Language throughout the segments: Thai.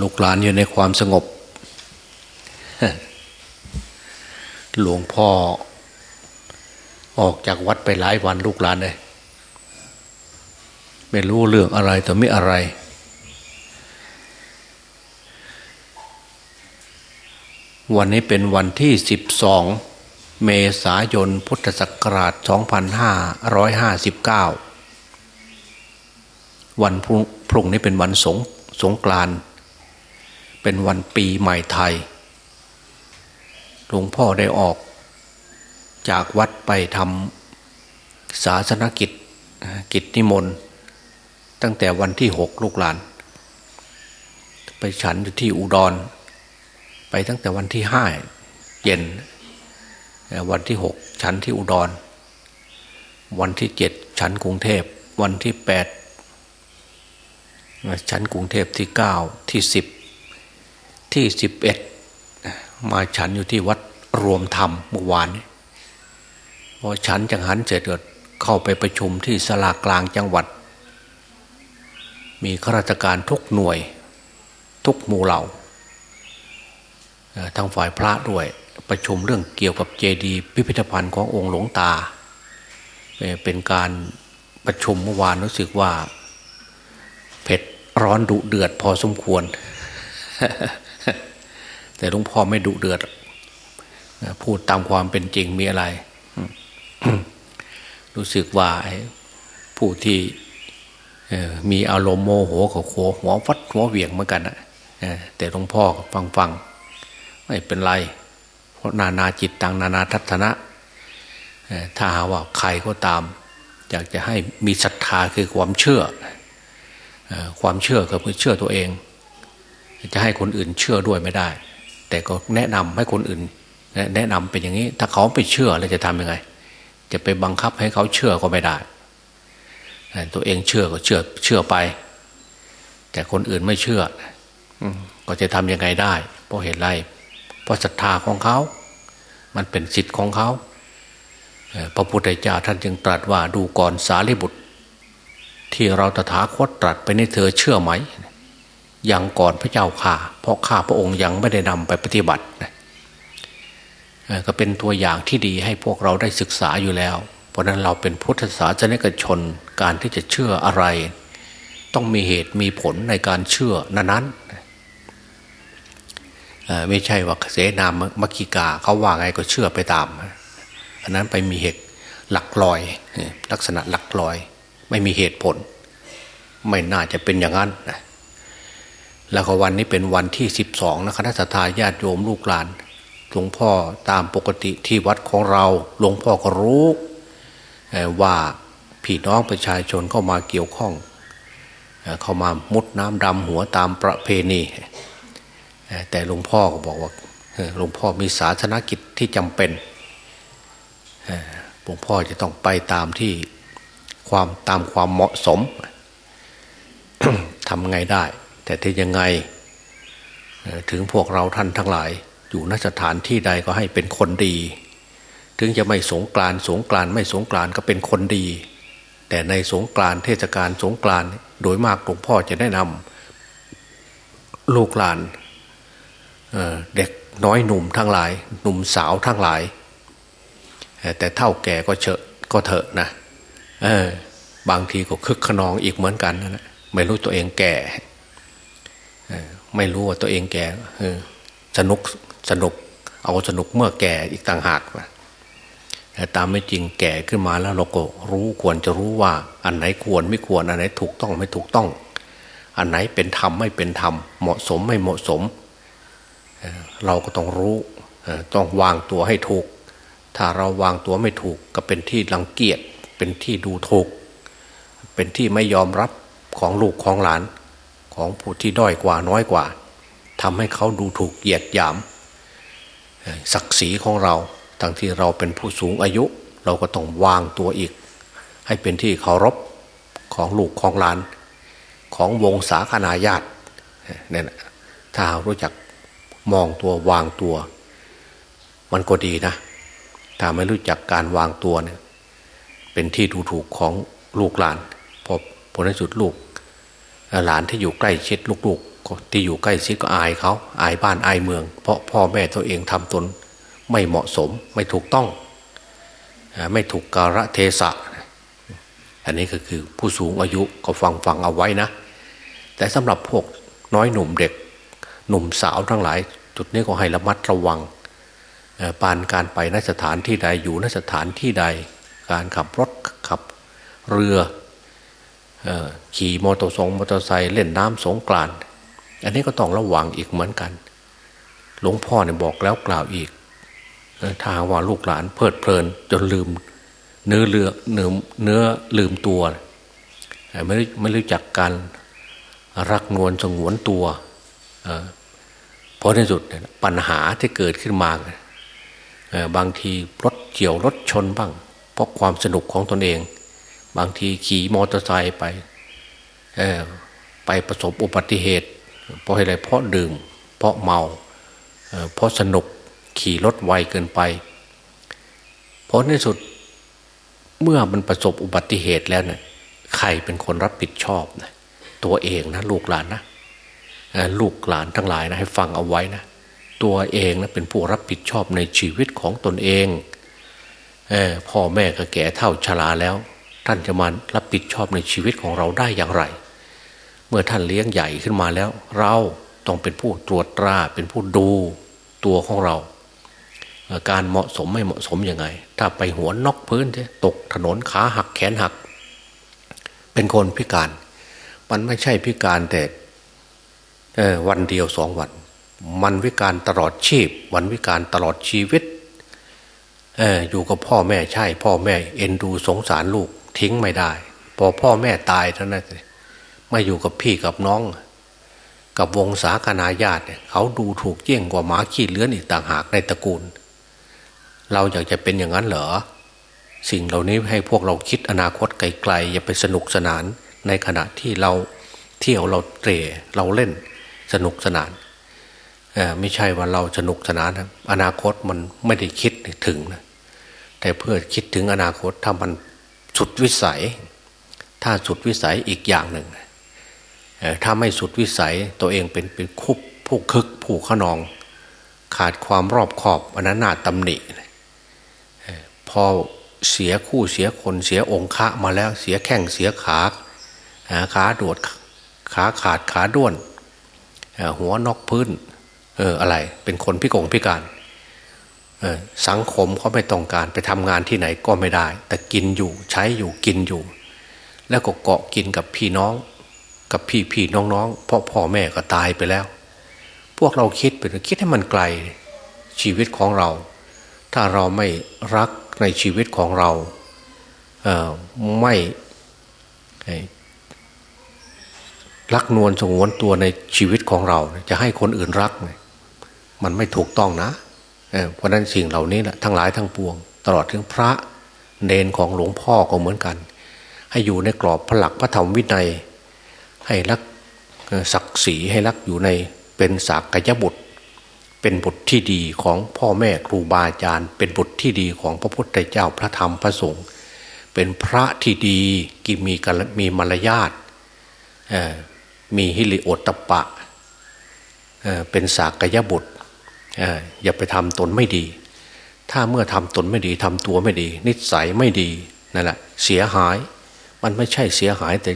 ลูกหลานอยู่ในความสงบ หลวงพ่อ ออกจากวัดไปหลายวันลูกหลานเลยไม่รู้เรื่องอะไรแต่ไม่อะไร วันนี้เป็นวันที่12เมษายนพุทธศักราช 2559 วันพรุ่งนี้เป็นวันสงสงกรานต์ เป็นวันปีใหม่ไทย หลวงพ่อได้ออก จากวัดไปทำศาสนกิจกิจนิมนต์ ตั้งแต่วันที่หกลูกหลาน ไปฉันอยู่ที่อุดร ไปตั้งแต่วันที่ห้าเย็น วันที่หกฉันที่อุดร วันที่เจ็ดฉันกรุงเทพ วันที่แปดฉันกรุงเทพที่เก้าที่สิบ ที่สิบเอ็ดมาฉันอยู่ที่วัดรวมธรรมเมื่อวานพอฉันจังหันเสร็จก็เข้าไปประชุมที่สลากลางจังหวัด มีข้าราชการทุกหน่วย ทุกหมู่เหล่าทางฝ่ายพระด้วยประชุมเรื่องเกี่ยวกับเจดีพิพิธภัณฑ์ขององค์หลวงตา เป็นการประชุมเมื่อวานรู้สึกว่า เผ็ดร้อนดุเดือดพอสมควร แต่หลวงพ่อไม่ดุเดือดพูดตามความเป็นจริงมีอะไร รู้สึกว่าผู้ที่มีอารมณ์โมโหกับโขหัวฟัดหัวเหวี่ยงเหมือนกันนะแต่หลวงพ่อฟังฟังไม่เป็นไร เพราะนานาจิตตังนานาทัศนะถ้าหาว่าใครก็ตาม อยากจะให้มีศรัทธาคือความเชื่อ ความเชื่อก็คือเชื่อตัวเอง จะให้คนอื่นเชื่อด้วยไม่ได้ แต่ก็แนะนำให้คนอื่น แนะนำเป็นอย่างนี้ ถ้าเขาไปเชื่อแล้วจะทำยังไง จะไปบังคับให้เขาเชื่อก็ไม่ได้ ตัวเองเชื่อก็เชื่อเชื่อไป แต่คนอื่นไม่เชื่อก็จะทำยังไงได้ เพราะเหตุไรเพราะศรัทธาของเขา มันเป็นสิทธิ์ของเขาพระพุทธเจ้าท่านจึงตรัสว่าดูก่อนสารีบุตร ที่เราตถาคตตรัสไปในเธอเชื่อไหม ยังก่อนพระเจ้าข่าเพราะข้าพระองค์ยังไม่ได้นำไปปฏิบัติก็เป็นตัวอย่างที่ดีให้พวกเราได้ศึกษาอยู่แล้ว เพราะนั้นเราเป็นพุทธศาสนิกชนการที่จะเชื่ออะไร ต้องมีเหตุมีผลในการเชื่อนั้นๆไม่ใช่ว่าเสนามมัคคิกาเขาว่าไงก็เชื่อไปตามอันนั้นไปมีเหตุหลักลอย ลักษณะหลักลอย ไม่มีเหตุผล ไม่น่าจะเป็นอย่างนั้นนะ แล้วก็วันนี้เป็นวันที่สิบสองนะคณะสัตยาติโยมลูกหลานหลวงพ่อตามปกติที่วัดของเราหลวงพ่อก็รู้ว่าพี่น้องประชาชนเข้ามาเกี่ยวข้อง เข้ามามุดน้ำดำหัวตามประเพณี แต่หลวงพ่อก็บอกว่าหลวงพ่อมีศาสนกิจที่จำเป็นหลวงพ่อจะต้องไปตามที่ความตามความเหมาะสมทำไงได้ แต่ที่ยังไง ถึงพวกเราท่านทั้งหลาย อยู่นสถานที่ใดก็ให้เป็นคนดี ถึงจะไม่สงกรานสงกรานไม่สงกรานก็เป็นคนดี แต่ในสงกรานเทศกาลสงกรานโดยมากหลวงพ่อจะแนะนำลูกหลานเด็กน้อยหนุ่มทั้งหลาย หนุ่มสาวทั้งหลาย แต่เท่าแก่ก็เฉอะก็เถอะนะ เออบางทีก็คึกขนองอีกเหมือนกันนะไม่รู้ตัวเองแก่ ไม่รู้ว่าตัวเองแก่สนุกสนุก เอาสนุกเมื่อแก่อีกต่างหากแต่ตามไม่จริงแก่ขึ้นมาแล้วเราก็รู้ควรจะรู้ว่า อันไหนควรไม่ควร อันไหนถูกต้องไม่ถูกต้อง อันไหนเป็นธรรมไม่เป็นธรรม เหมาะสมไม่เหมาะสม เราก็ต้องรู้ต้องวางตัวให้ถูก ถ้าเราวางตัวไม่ถูก ก็เป็นที่รังเกียจเป็นที่ดูถูก เป็นที่ไม่ยอมรับของลูกของหลาน ของผู้ที่ด้อยกว่าน้อยกว่าทำให้เขาดูถูกเหยียดหยาม ศักดิ์ศรีของเราทั้งที่เราเป็นผู้สูงอายุ เราก็ต้องวางตัวอีก ให้เป็นที่เคารพของลูกของหลาน ของวงศาคณาญาติเนี่ยถ้ารู้จักมองตัววางตัว มันก็ดีนะ ถ้าไม่รู้จักการวางตัวเนี่ยเป็นที่ดูถูกของลูกหลานพอผลสุดลูก หลานที่อยู่ใกล้ชิดลูกๆ ที่อยู่ใกล้ชิดก็อายเขาอายบ้านอายเมือง เพราะพ่อแม่ตัวเองทำตนไม่เหมาะสมไม่ถูกต้อง ไม่ถูกกาลเทศะ อันนี้ก็คือผู้สูงอายุก็ฟังฟังเอาไว้นะ แต่สำหรับพวกน้อยหนุ่มเด็ก หนุ่มสาวทั้งหลาย จุดนี้ก็ให้ระมัดระวังปานการไปนสถานที่ใดอยู่นสถานที่ใด การขับรถขับเรือ ขี่มอเตอร์ทรงมอเตอร์ไซค์เล่นน้ำสงกรานอันนี้ก็ต้องระวังอีกเหมือนกัน หลวงพ่อเนี่ยบอกแล้วกล่าวอีกถ้าว่าลูกหลานเพลิดเพลิน จนลืม เนื้อเลือเนื้อเนื้อลืมตัวไม่ไม่รู้จักการรักนวลสงวนตัวเพราะในสุดปัญหาที่เกิดขึ้นมาบางทีรถเกี่ยวรถชนบ้าง เพราะความสนุกของตนเอง บางทีขี่มอเตอร์ไซค์ไปไปประสบอุบัติเหตุ เพราะอะไรเพราะดื่ม เพราะเมาเพราะสนุกขี่รถไวเกินไปเพราะในสุดเมื่อมันประสบอุบัติเหตุแล้วเนะี่ยใครเป็นคนรับผิดชอบนะตัวเองนะลูกหลานนะลูกหลานทั้งหลายนะให้ฟังเอาไว้นะตัวเองนะเป็นผู้รับผิดชอบในชีวิตของตนเองอพ่อแม่ก็แก่เท่าชราแล้ว ท่านจะมารับผิดชอบในชีวิตของเราได้อย่างไร เมื่อท่านเลี้ยงใหญ่ขึ้นมาแล้ว เราต้องเป็นผู้ตรวจตราเป็นผู้ดูตัวของเรา การเหมาะสมไม่เหมาะสมยังไง ถ้าไปหัวนอกพื้นตกถนนขาหักแขนหัก เป็นคนพิการ มันไม่ใช่พิการแต่วันเดียวสองวัน มันวิการตลอดชีพ วันวิการตลอดชีวิตออยู่กับพ่อแม่ใช่ พ่อแม่เอ็นดูสงสารลูก ทิ้งไม่ได้ พอพ่อแม่ตายเท่านั้นมาอยู่กับพี่กับน้อง กับวงศาคณาญาติเขาดูถูกเยี่ยงกว่าหมาขี้เลื้อนอีกต่างหากในตระกูล เราอยากจะเป็นอย่างนั้นเหรอ สิ่งเหล่านี้ให้พวกเราคิดอนาคตไกลๆอย่าไปสนุกสนานในขณะที่เราเที่ยวเราเตะเราเล่นสนุกสนานไม่ใช่ว่าเราสนุกสนานนะอนาคตมันไม่ได้คิดถึงนะแต่เพื่อคิดถึงอนาคตถ้ามัน สุดวิสัย ถ้าสุดวิสัยอีกอย่างหนึ่งถ้าไม่สุดวิสัยตัวเองเป็นเป็นคุบผู้คึกผู้ขนอง ขาดความรอบขอบอันนั้นน่าตำหนิพอเสียคู่เสียคนเสียองค์ะมาแล้วเสียแข้งเสียขาขาโดดขาขาดขาด้วนหัวนอกพื้นเอออะไรเป็นคนพิกงพิการ สังคมเขาไม่ต้องการไปทำงานที่ไหนก็ไม่ได้ แต่กินอยู่ใช้อยู่กินอยู่ แล้วก็เกาะกินกับพี่น้อง กับพี่พี่น้องน้องเพราะพ่อแม่ก็ตายไปแล้ว พวกเราคิดไปคิดให้มันไกลชีวิตของเรา ถ้าเราไม่รักในชีวิตของเราเไม่รักนวลสงวนตัวในชีวิตของเรา จะให้คนอื่นรัก มันไม่ถูกต้องนะ เพราะนั้นสิ่งเหล่านี้แหละทั้งหลายทั้งปวง ตลอดถึงพระเนนของหลวงพ่อก็เหมือนกัน ให้อยู่ในกรอบพระหลักพระธรรมวินัย ให้รักศักดิ์ศรีให้รักอยู่ในเป็นสากยบุตร เป็นบุตรที่ดีของพ่อแม่ครูบาอาจารย์ เป็นบุตรที่ดีของพระพุทธเจ้าพระธรรมพระสงฆ์เป็นพระที่ดีกิมีกมีมารยาทมีฮิริโอตตปะเป็นสากยบุตร อย่าไปทำตนไม่ดี ถ้าเมื่อทำตนไม่ดีทำตัวไม่ดี นิสัยไม่ดีนั่นแหละเสียหาย มันไม่ใช่เสียหายแต่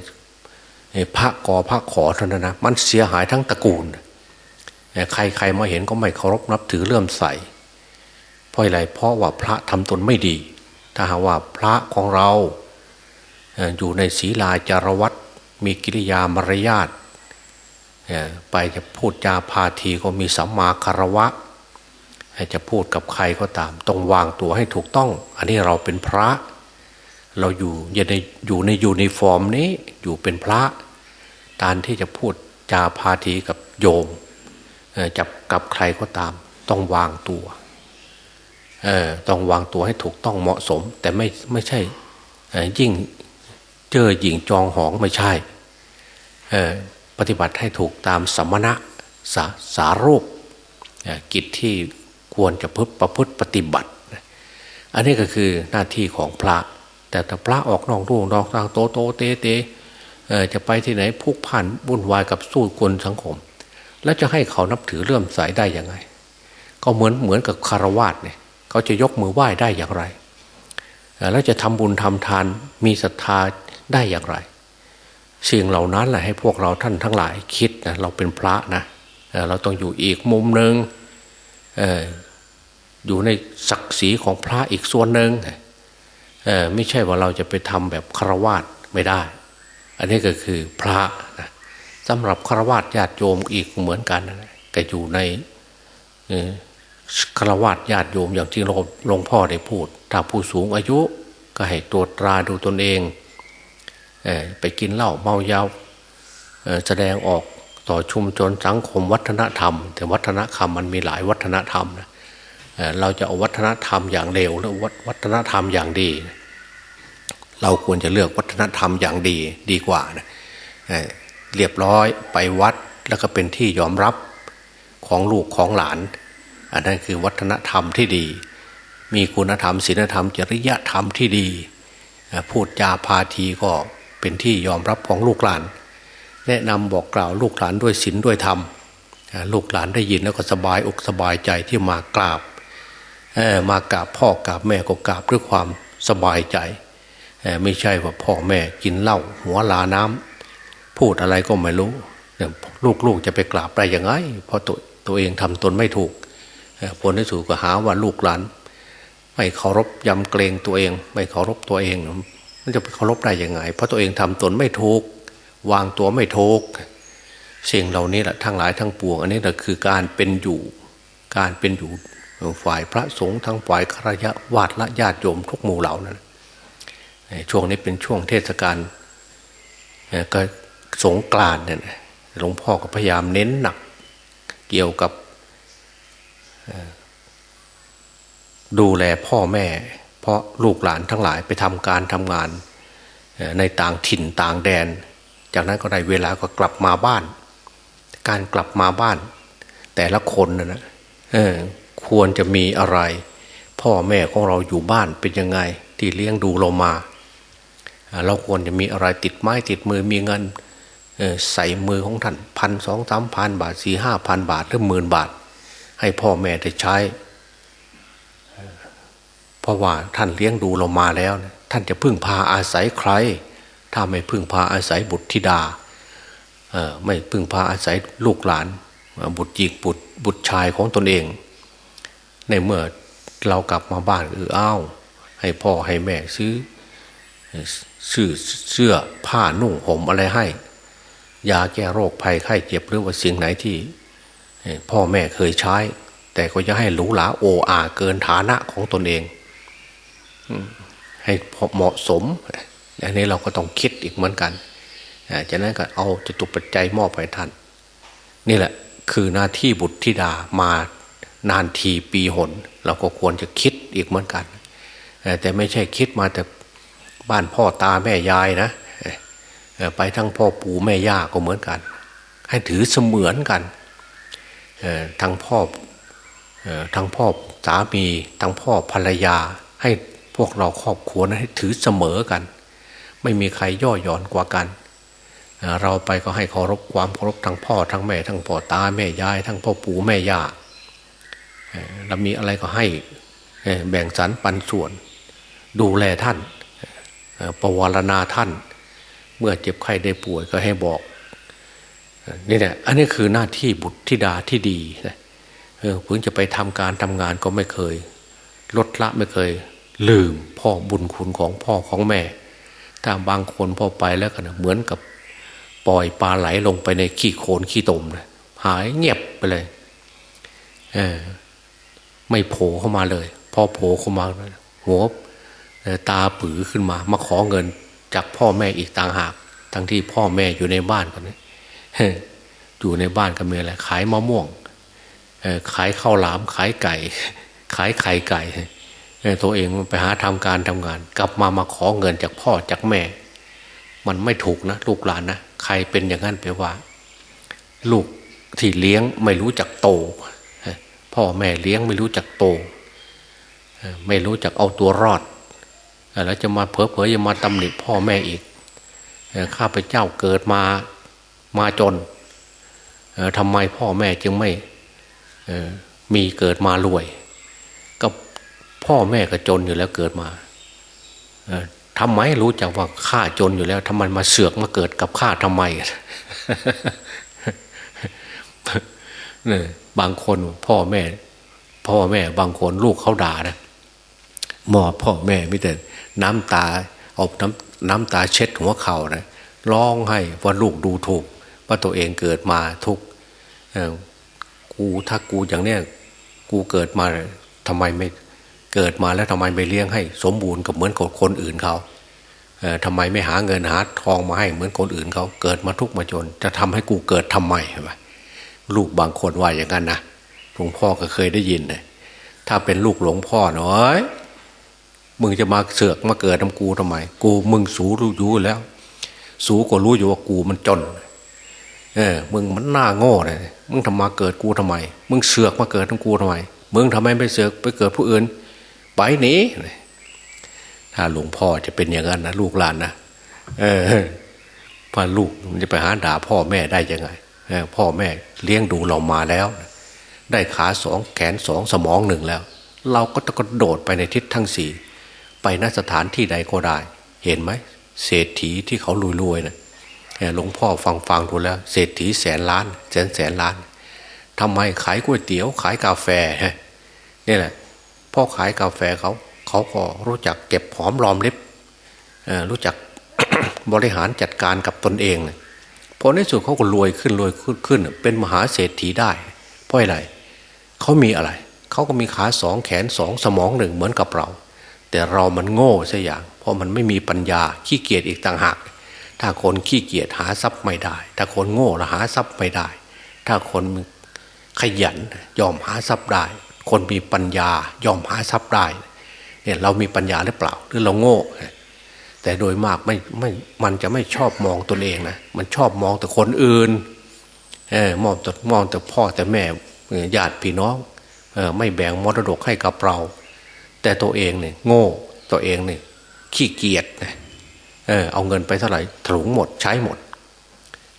พระกอพระขอเท่านั้นนะมันเสียหายทั้งตระกูล ใครใครมาเห็นก็ไม่เคารพนับถือเลื่อมใสเพราะอะไรเพราะว่าพระทำตนไม่ดี ถ้าหากว่าพระของเราอยู่ในศีลาจารวัตมีกิริยามารยาทไปจะพูดจาพาทีก็มีสัมมาคารวะ จะพูดกับใครก็ตาม ต้องวางตัวให้ถูกต้อง อันนี้เราเป็นพระ เราอยู่อยู่ในอยู่ในยูนิฟอร์มนี้อยู่เป็นพระการที่จะพูดจาพาทีกับโยมจับกับใครก็ตาม ต้องวางตัวต้องวางตัวให้ถูกต้องเหมาะสม แต่ไม่ไม่ใช่ยิ่งเจอหญิงจองหองไม่ใช่ปฏิบัติให้ถูกตามสมณะสาสารูปกิจที่ ควรจะพึ่ประพฤติปฏิบัติ อันนี้ก็คือหน้าที่ของพระ แต่ถ้าพระออกนอกรูนอกทางโตโตเตเตจะไปที่ไหนพุกพันวุ่นวายกับสู้คนสังคม แล้วจะให้เขานับถือเลื่อมใสได้ยังไง ก็เหมือนเหมือนกับคารวาสเนี่ยเขาจะยกมือไหว้ได้อย่างไรแล้วจะทำบุญทำทานมีศรัทธาได้อย่างไรสิ่งเหล่านั้นแหละให้พวกเราท่านทั้งหลายคิดนะเราเป็นพระนะเราต้องอยู่อีกมุมหนึ่ง อยู่ในศักดิ์ศรีของพระอีกส่วนหนึ่งไม่ใช่ว่าเราจะไปทำแบบคารวาสไม่ได้ อันนี้ก็คือพระนะสำหรับคารวาสญาติโยมอีกเหมือนกันนะก็อยู่ในคารวาสญาติโยมอย่างที่หลวงพ่อได้พูด ถ้าผู้สูงอายุก็ให้ตรวจตราดูตนเองไปกินเหล้าเมายาแสดงออกต่อชุมชนสังคมวัฒนธรรม แต่วัฒนธรรมมันมีหลายวัฒนธรรมนะ เราจะเอาวัฒนธรรมอย่างเร็วหรือวัฒนธรรมอย่างดี เราควรจะเลือกวัฒนธรรมอย่างดีดีกว่านะเรียบร้อยไปวัดแล้วก็เป็นที่ยอมรับของลูกของหลาน อันนั้นคือวัฒนธรรมที่ดี มีคุณธรรมศีลธรรม จริยธรรมที่ดีพูดจาพาทีก็เป็นที่ยอมรับของลูกหลาน แนะนำบอกกล่าวลูกหลานด้วยศีลด้วยธรรมลูกหลานได้ยินแล้วก็สบายอกสบายใจที่มากราบ มากราบพ่อกราบแม่ก็กราบด้วยความสบายใจ ไม่ใช่ว่าพ่อแม่กินเหล้าหัวลาน้ำพูดอะไรก็ไม่รู้ลูกๆจะไปกราบได้ยังไง เพราะตัวตัวเองทำตนไม่ถูกผลที่สุดก็หาว่าลูกหลานไม่เคารพยำเกรงตัวเอง ไม่เคารพตัวเองมันจะไปเคารพได้ยังไง เพราะตัวเองทำตนไม่ถูกวางตัวไม่ถูกสิ่งเหล่านี้แหละทั้งหลายทั้งปวง อันนี้แหละคือการเป็นอยู่การเป็นอยู่ ฝ่ายพระสงฆ์ทั้งฝ่ายครยะวาดละญาติโยมทุกหมู่เหล่านั้นช่วงนี้เป็นช่วงเทศกาลก็สงกรานเนี่ยหลวงพ่อก็พยายามเน้นหนัก เกี่ยวกับดูแลพ่อแม่ เพราะลูกหลานทั้งหลายไปทำการทำงานในต่างถิ่นต่างแดน จากนั้นก็ได้เวลาก็กลับมาบ้าน การกลับมาบ้าน แต่ละคนนะนะ ควรจะมีอะไร พ่อแม่ของเราอยู่บ้านเป็นยังไงที่เลี้ยงดูเรามา เราควรจะมีอะไรติดไม้ติดมือมีเงินใส่มือของท่านพันสองสามพันบาทสี่ห้าพันบาทหรือหมื่นบาท ให้พ่อแม่ได้ใช้ เพราะว่าท่านเลี้ยงดูเรามาแล้ว ท่านจะพึ่งพาอาศัยใคร ถ้าไม่พึ่งพาอาศัยบุตรธิดาไม่พึ่งพาอาศัยลูกหลานบุตรจีกบุตรบุตรชายของตนเอง ในเมื่อเรากลับมาบ้านเอออ้าวให้พ่อให้แม่ซื้อซื้อเสื้อผ้านุ่งห่มอะไรให้ยาแก้โรคภัยไข้เจ็บหรือว่าสิ่งไหนที่ พ่อแม่เคยใช้ แต่ก็จะให้หรูหราโออาเกินฐานะของตนเอง ให้เหมาะสมอันนี้เราก็ต้องคิดอีกเหมือนกันจากนั้นก็เอาจตุปัจจัยมอบให้ท่าน นี่แหละคือหน้าที่บุตรธิดามา นานทีปีหน เราก็ควรจะคิดอีกเหมือนกัน แต่ไม่ใช่คิดมาแต่บ้านพ่อตาแม่ยายนะ ไปทั้งพ่อปู่แม่ย่าก็เหมือนกัน ให้ถือเสมือนกันทั้งพ่อทั้งพ่อสามีทั้งพ่อภรรยา ให้พวกเราครอบครัวนะให้ถือเสมอกัน ไม่มีใครย่อหย่อนกว่ากันเราไปก็ให้เคารพความเคารพทั้งพ่อทั้งแม่ทั้งพ่อตาแม่ยาย ทั้งพ่อปู่แม่ย่า เรามีอะไรก็ให้แบ่งสรรปันส่วน ดูแลท่านประวรณาท่าน เมื่อเจ็บไข้ได้ป่วยก็ให้บอกนี่แหละอันนี้คือหน้าที่บุตรธิดาที่ดีเพิ่งจะไปทำการทำงานก็ไม่เคย ลดละไม่เคย ลืมพ่อบุญคุณของพ่อของแม่ ถ้าบางคนพอไปแล้วกันเหมือนกับปล่อยปลาไหลลงไปในขี้โคลนขี้ตมเลยหายเงียบไปเลยเออ ไม่โผล่เข้ามาเลย พอโผล่เข้ามาหัวตาปือขึ้นมา มาขอเงินจากพ่อแม่อีกต่างหาก ทั้งที่พ่อแม่อยู่ในบ้านกันนี้อยู่ในบ้านก็มีอะไรขายมะม่วงขายข้าวหลามขายไก่ ขายไข่ไก่ตัวเองไปหาทำการทำงาน กลับมามาขอเงินจากพ่อจากแม่ มันไม่ถูกนะลูกหลานนะใครเป็นอย่างนั้นไปว่า ลูกที่เลี้ยงไม่รู้จักโต พ่อแม่เลี้ยงไม่รู้จักโต ไม่รู้จักเอาตัวรอด แล้วจะมาเผลอเผยจะมาตำหนิพ่อแม่อีก ข้าพเจ้าเกิดมามาจนทำไมพ่อแม่จึงไม่มีเกิดมารวย ก็พ่อแม่ก็จนอยู่แล้วเกิดมาทำไมรู้จักว่าข้าจนอยู่แล้วทำไมมาเสือกมาเกิดกับข้าทำไม บางคนพ่อแม่ พ่อแม่บางคนลูกเขาด่านะหมอพ่อแม่ไม่แต่น้ำตาเอาน้ำน้ำตาเช็ดหัวเข่านะร้องให้ว่าลูกดูถูก ว่าตัวเองเกิดมาทุกกูถ้ากูอย่างเนี้ยกูเกิดมาทำไมไม่เกิดมาแล้วทำไมไม่เลี้ยงให้ สมบูรณ์กับเหมือนกับคนอื่นเขาเออทำไมไม่หาเงินหาทองมาให้เหมือนคนอื่นเขาเกิดมาทุกมาจน จะทำให้กูเกิดทำไมใช่ไหม ลูกบางคนว่าอย่างนั้นนะหลวงพ่อก็เคยได้ยินเลยถ้าเป็นลูกหลวงพ่อเนาะมึงจะมาเสือกมาเกิดทำกูทำไม กูมึงสูรู้อยู่แล้ว สูก็รู้อยู่ว่ากูมันจน เออ มึงมันหน้าโง่เลยมึงทำมาเกิดกูทำไม มึงเสือกมาเกิดทำกูทำไม มึงทำไมไปเสือกไปเกิดผู้อื่น ไปหนีถ้าหลวงพ่อจะเป็นอย่างนั้นนะลูกหลานนะเออพ่อลูกมันจะไปหาด่าพ่อแม่ได้ยังไง พ่อแม่เลี้ยงดูเรามาแล้ว ได้ขาสองแขนสองสมองหนึ่งแล้ว เราก็ต้องกระโดดไปในทิศทั้งสี่ไปนสถานที่ใดก็ได้ เห็นไหมเศรษฐีที่เขารวยๆนะหลวงพ่อฟังฟังดูแล้ว เศรษฐีแสนล้าน แสนแสนล้านทำไมขายก๋วยเตี๋ยว ขายกาแฟนี่แหละพ่อขายกาแฟเขาเขาก็รู้จักเก็บหอมรอมริบรู้จักบริหารจัดการกับตนเองเล ยพอในสุดเขาก็รวยขึ้นรวยขึ้นขึ้น เป็นมหาเศรษฐีได้ เพราะอะไรเขามีอะไร เขาก็มีขาสองแขนสองสมองหนึ่งเหมือนกับเรา แต่เรามันโง่สัอย่าง เพราะมันไม่มีปัญญาขี้เกียจอีกต่างหาก ถ้าคนขี้เกียจหาทรัพย์ไม่ได้ ถ้าคนโง่ละหาทรัพย์ไม่ได้ ถ้าคนขยันยอมหาทรัพย์ได้ คนมีปัญญายอมหาทรัพย์ได้เนี่ยเรามีปัญญาหรือเปล่า หรือเราโง่ แต่โดยมากไม่ไม่มันจะไม่ชอบมองตนเองนะมันชอบมองแต่คนอื่นเออมองแต่มองแต่พ่อแต่แม่ญาติพี่น้องเออไม่แบ่งมรดกให้กับเรา แต่ตัวเองเนี่ยโง่ตัวเองเนี่ยขี้เกียจนะเออเอาเงินไปเท่าไหร่ถุงหมดใช้หมด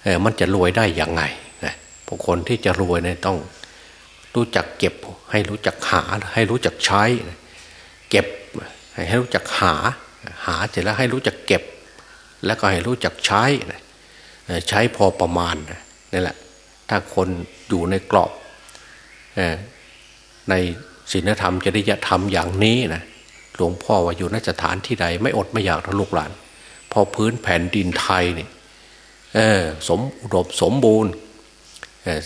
เออมันจะรวยได้อย่างไงนะพวกคนที่จะรวยเนี่ยต้องรู้จักเก็บให้รู้จักหาให้รู้จักใช้ เก็บให้รู้จักหา หาเสร็จแล้วให้รู้จักเก็บ แล้วก็ให้รู้จักใช้ใช้พอประมาณนี่แหละ ถ้าคนอยู่ในกรอบในศีลธรรมจริยธรรมอย่างนี้นะหลวงพ่อว่าอยู่นสถานที่ใด ไม่อดไม่อยากทะลุกหลาน พอพื้นแผ่นดินไทยนี่สมอุดมสมบูรณ์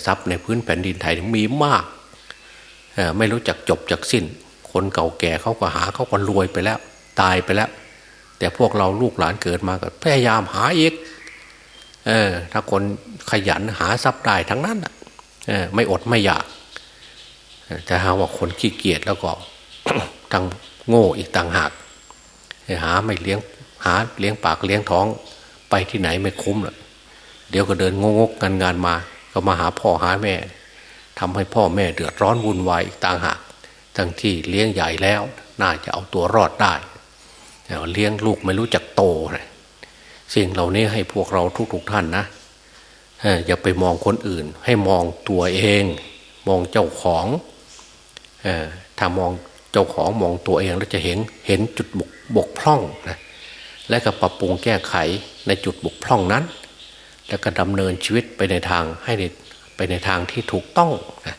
ทรัพย์ในพื้นแผ่นดินไทยมีมาก ไม่รู้จักจบจักสิ้น คนเก่าแก่เขาก็หาเขาก็รวยไปแล้ว ตายไปแล้ว แต่พวกเราลูกหลานเกิดมาก็พยายามหาอีกเออถ้าคนขยันหาทรัพย์ได้ทั้งนั้นเออไม่อดไม่อยากแต่หาว่าคนขี้เกียจแล้วก็ตั้งโง่อีกต่างหากหาไม่เลี้ยงหาเลี้ยงปากเลี้ยงท้องไปที่ไหนไม่คุ้มหรอกเดี๋ยวก็เดินงงกงานงานมา ก็มาหาพ่อหาแม่ทำให้พ่อแม่เดือดร้อนวุ่นวายอีกต่างหาก ทั้งที่เลี้ยงใหญ่แล้ว น่าจะเอาตัวรอดได้ เลี้ยงลูกไม่รู้จักโตนะสิ่งเหล่านี้ให้พวกเราทุกๆท่านนะอย่าไปมองคนอื่น ให้มองตัวเอง มองเจ้าของถ้ามองเจ้าของมองตัวเองแล้วจะเห็นเห็นจุดบกบกพร่องนะและก็ปรับปรุงแก้ไขในจุดบกพร่องนั้น แล้วก็ดำเนินชีวิตไปในทางให้ไปในทางที่ถูกต้องนะ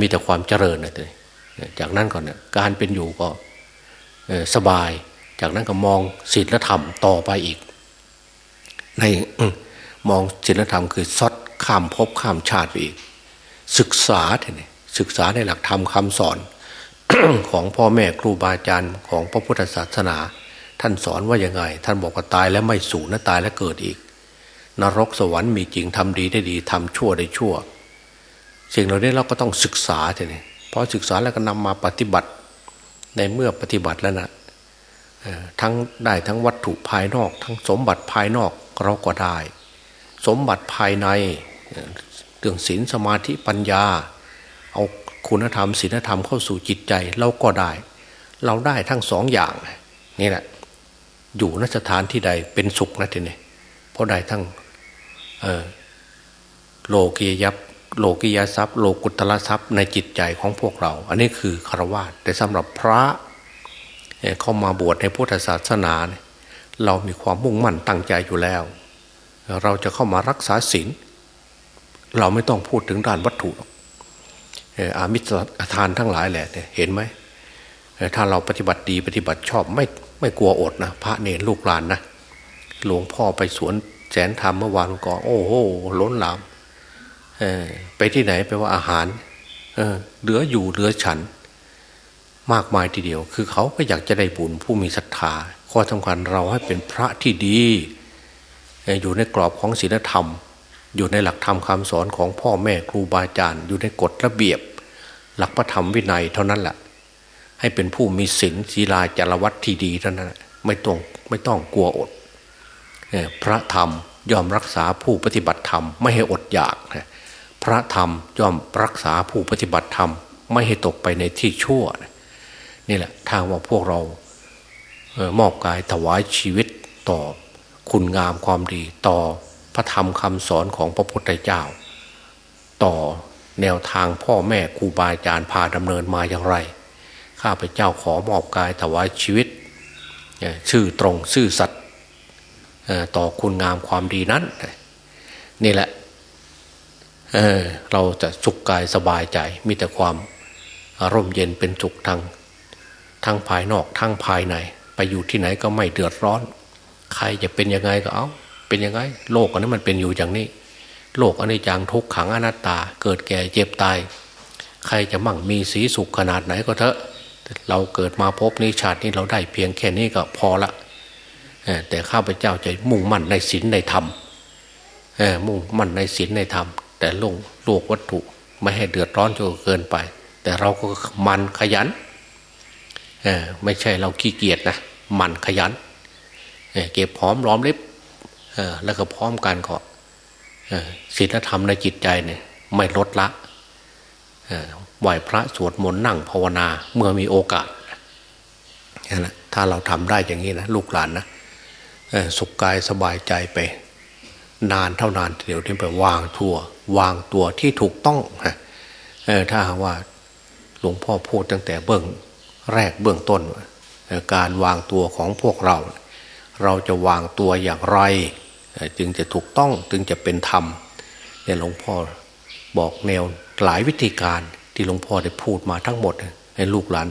มีแต่ความเจริญนะจากนั้นก่อนนะการเป็นอยู่ก็สบาย จากนั้นก็มองศีลธรรมต่อไปอีก ในมองศีลธรรมคือซดข้ามภพข้ามชาติไปอีก ศึกษาเนี่ยศึกษาในหลักธรรมคำสอน ของพ่อแม่ครูบาอาจารย์ของพระพุทธศาสนา ท่านสอนว่ายังไง ท่านบอกว่าตายแล้วไม่สูญนะตายแล้วเกิดอีก นรกสวรรค์มีจริงทำดีได้ดีทำชั่วได้ชั่ว สิ่งเหล่านี้เราก็ต้องศึกษาทีนี้พอศึกษาแล้วก็นำมาปฏิบัติในเมื่อปฏิบัติแล้วนะ ทั้งได้ทั้งวัตถุภายนอก ทั้งสมบัติภายนอกเราก็ได้ สมบัติภายในเรื่องศีลสมาธิปัญญา เอาคุณธรรมศีลธรรมเข้าสู่จิตใจเราก็ได้ เราได้ทั้งสองอย่างนี่แหละอยู่นสถานที่ใดเป็นสุขนะทีนี้เพราะได้ทั้งโลกียับโลกิยทรัพย์ โลกุตละทรัพย์ในจิตใจของพวกเรา อันนี้คือคารวะแต่สำหรับพระ เข้ามาบวชในพุทธศาสนา เรามีความมุ่งมั่นตั้งใจอยู่แล้ว เราจะเข้ามารักษาศีลเราไม่ต้องพูดถึงด้านวัตถุอามิสทานทั้งหลายแหละเห็นไหมถ้าเราปฏิบัติดีปฏิบัติชอบไม่ไม่กลัวอดนะพระเนรลูกหลานนะหลวงพ่อไปสวนแสนธรรมเมื่อวานก่อนโอ้โหล้นหลามไปที่ไหนไปว่าอาหารเเหลืออยู่เหลือฉัน มากมายทีเดียว คือเขาก็อยากจะได้บุญผู้มีศรัทธาข้อสำคัญเราให้เป็นพระที่ดี อยู่ในกรอบของศีลธรรม อยู่ในหลักธรรมคำสอนของพ่อแม่ครูบาอาจารย์ อยู่ในกฎระเบียบ หลักพระธรรมวินัยเท่านั้นแหละให้เป็นผู้มีศีลศีลาจารวัตที่ดีเท่านั้นไม่ต้องไม่ต้องกลัวอด พระธรรมยอมรักษาผู้ปฏิบัติธรรม ไม่ให้อดอยาก พระธรรมยอมรักษาผู้ปฏิบัติธรรม ไม่ให้ตกไปในที่ชั่วนี่ นี่แหละทางว่าพวกเรามอบกายถวายชีวิตต่อคุณงามความดี ต่อพระธรรมคำสอนของพระพุทธเจ้า ต่อแนวทางพ่อแม่ครูบาอาจารย์พาดำเนินมาอย่างไร ข้าพเจ้าขอมอบกายถวายชีวิต ชื่อตรงชื่อสัตย์ต่อคุณงามความดีนั้น นี่แหละเเราจะสุขกายสบายใจมีแต่ความร่มเย็นเป็นสุขทาง ทั้งภายนอกทั้งภายใน ไปอยู่ที่ไหนก็ไม่เดือดร้อน ใครจะเป็นยังไงก็เอาเป็นยังไง โลกอันนี้มันเป็นอยู่อย่างนี้ โลกอันนี้จังทุกขังอนัตตา เกิดแก่เจ็บตาย ใครจะมั่งมีสีสุขขนาดไหนก็เถอะ เราเกิดมาพบนี้ชาตินี้เราได้เพียงแค่นี้ก็พอละแต่ข้าพเจ้าจะมุ่งมั่นในศีลในธรรมมุ่งมั่นในศีลในธรรม แต่ลงโลกวัตถุไม่ให้เดือดร้อนจนเกินไป แต่เราก็มันขยัน ไม่ใช่เราขี้เกียจนะหมั่นขยันเก็บพร้อมร้อมริบแล้วก็พร้อมกันก็ศีลธรรมในจิตใจเนี่ยไม่ลดละไหวพระสวดมนต์นั่งภาวนาเมื่อมีโอกาสนะถ้าเราทำได้อย่างนี้นะลูกหลานนะสุขกายสบายใจไป นานเท่านานเดี๋ยวนี้ไปวางทั่ววางตัวที่ถูกต้องถ้าว่าหลวงพ่อพูดตั้งแต่เบื้อง แรกเบื้องต้น การวางตัวของพวกเรา เราจะวางตัวอย่างไร จึงจะถูกต้องจึงจะเป็นธรรมเนี่ยหลวงพ่อบอกแนวหลายวิธีการที่หลวงพ่อได้พูดมาทั้งหมด ให้ลูกหลาน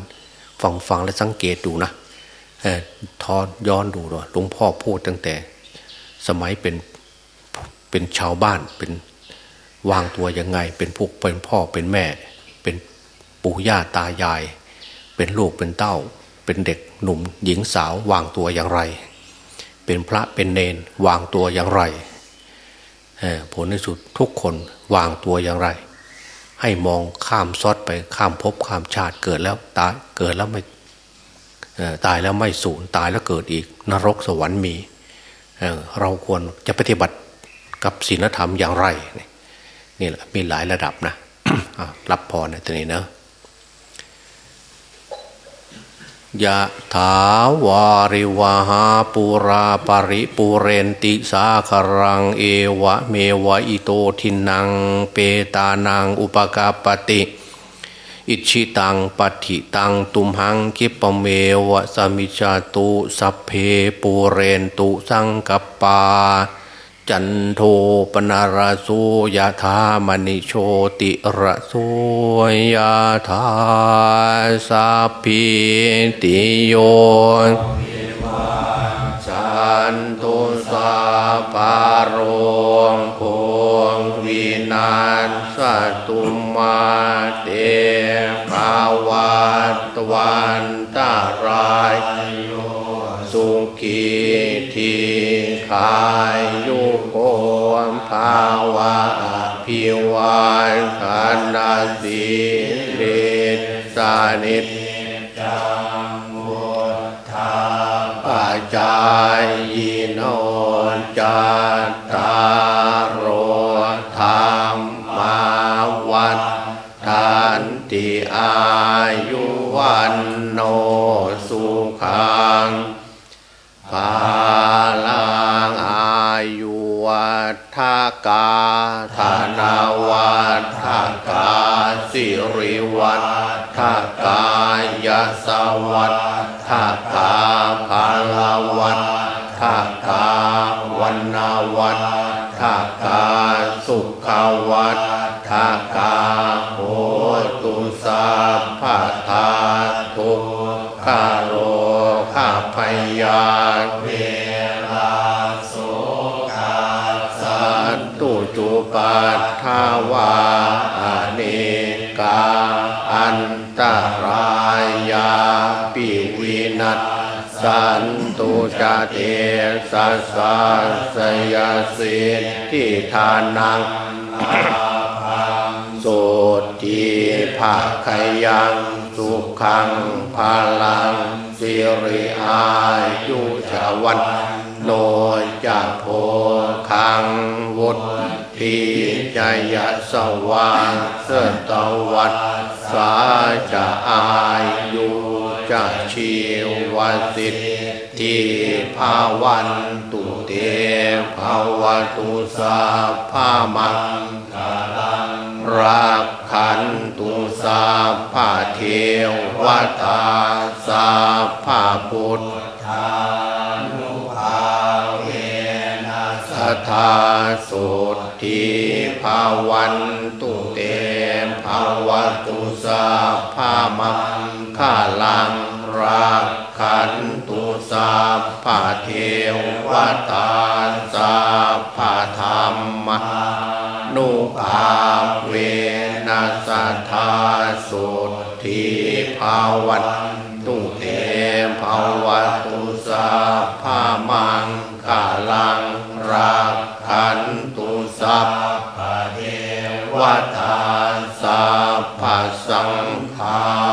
ฟังฟังและสังเกตดูนะทอนย้อนดูด้วยหลวงพ่อพูดตั้งแต่สมัยเป็นเป็นชาวบ้านเป็นวางตัวยังไง เป็นพวกเป็นพ่อเป็นแม่ เป็นปู่ย่าตายาย เป็นลูกเป็นเต้า เป็นเด็กหนุ่มหญิงสาววางตัวอย่างไร เป็นพระเป็นเนนวางตัวอย่างไรผลในสุดทุกคนวางตัวอย่างไร ให้มองข้ามซอดไปข้ามภพข้ามชาติเกิดแล้วตายเกิดแล้วไม่ตายแล้วไม่สูญตายแล้วเกิดอีก นรกสวรรค์มีเราควรจะปฏิบัติกับศีลธรรมอย่างไร นี่แหละมีหลายระดับนะรับพรในตัวนี้นะ ยะถาวาริวาหาปุราปริปุเรนติสาครังเอวะเมวะอิโตทินังเปตานังอุปกาปติ อิชิตังปฏิตังตุมหังคิปเมวะสมิจาตุสัพเพปูเรนตุสังกปา จันโทปนาราสุยธามณิโชติระสุยธาสัพพิติโยจันตุสาปารโงภงวินาศตุมาเตภาวัตวันตารายสุขีที ขายยุโกมภาวะพิวานขันสีเลสานิจังมุทาปัจจายโนจัตตารโรธรรมมาวัฏทันติอายุวันโน ธานาวาทกาสิริวัฒทกายสวัสทกาภาลาวัฒทกาวันนาวัฒทกาสุขวัฒทกาโหตุสาภาทาทุกขโรข้าพยาเว จุปัฏฐาวาอเนกาอันตรายาปิวินัสสันตุจเตสัสสยสิทิทานังโสตีภาคยังสุขังพาลังสิริอายุชวันโนจะโพคังวุฒ จยสวางสตวัตสาจะอายุจะชีวสิทธิภาวันตุเตภาวตุสาภามังรักขันตุสาภาเทวตาสาภาพุทธานุภาเวนัสทาสุ ทิภาวันตุเตภาวตุสาภามังคาลังรักขันตุสาภาเทวตาสาภาธรรมนุภาเวนัสธาสุทิภาวันตุเตภาวตุสาภามัง กาลังรักขันตุสัพพะเทวตาสัพพะสังฆา